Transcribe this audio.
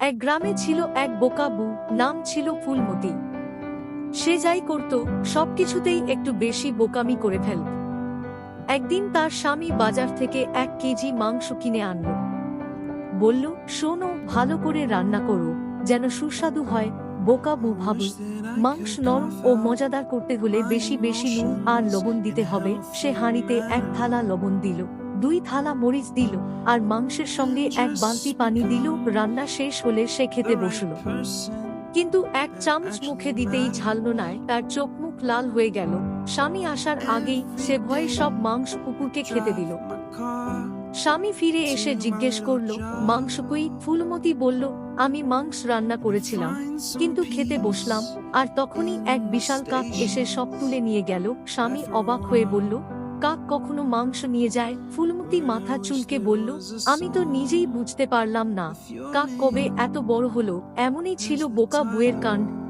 এক গ্রামে ছিল এক বোকাবু নাম ছিল ফুলমতি। সে যাই করত, সবকিছুতেই একটু বেশি বোকামি করে ফেলত। একদিন তার স্বামী বাজার থেকে এক কেজি মাংস কিনে আনলো। বলল, শোনো, ভালো করে রান্না করো, যেন সুস্বাদু হয়। বোকা ভাবল, মাংস নরম ও মজাদার করতে হলে বেশি বেশি নুন আর লবণ দিতে হবে। সে হাঁড়িতে এক থালা লবণ দিল। দুই থালা মরিচ দিল আর মাংসের সঙ্গে এক বালতি পানি দিল। রান্না শেষ হলে সে খেতে বসল। কিন্তু এক চামচ মুখে দিতেই ঝালনো নাই, তার চোখ মুখ লাল হয়ে গেল। স্বামী আসার আগেই সে ভয়ে সব মাংস কুকুরকে খেতে দিল। স্বামী ফিরে এসে জিজ্ঞেস করল মাংস কই ফুলমতি বলল, আমি মাংস রান্না করেছিলাম, কিন্তু খেতে বসলাম। আর তখনই এক বিশাল কাক এসে সব তুলে নিয়ে গেল। স্বামী অবাক হয়ে বলল কাক কখনো মাংস নিয়ে যায়। ফুলমতি মাথা চুলকে বলল, আমি তো নিজেই বুঝতে পারলাম না। কাক কবে এত বড় হলো? এমনই ছিল বোকা বুয়ের কাণ্ড।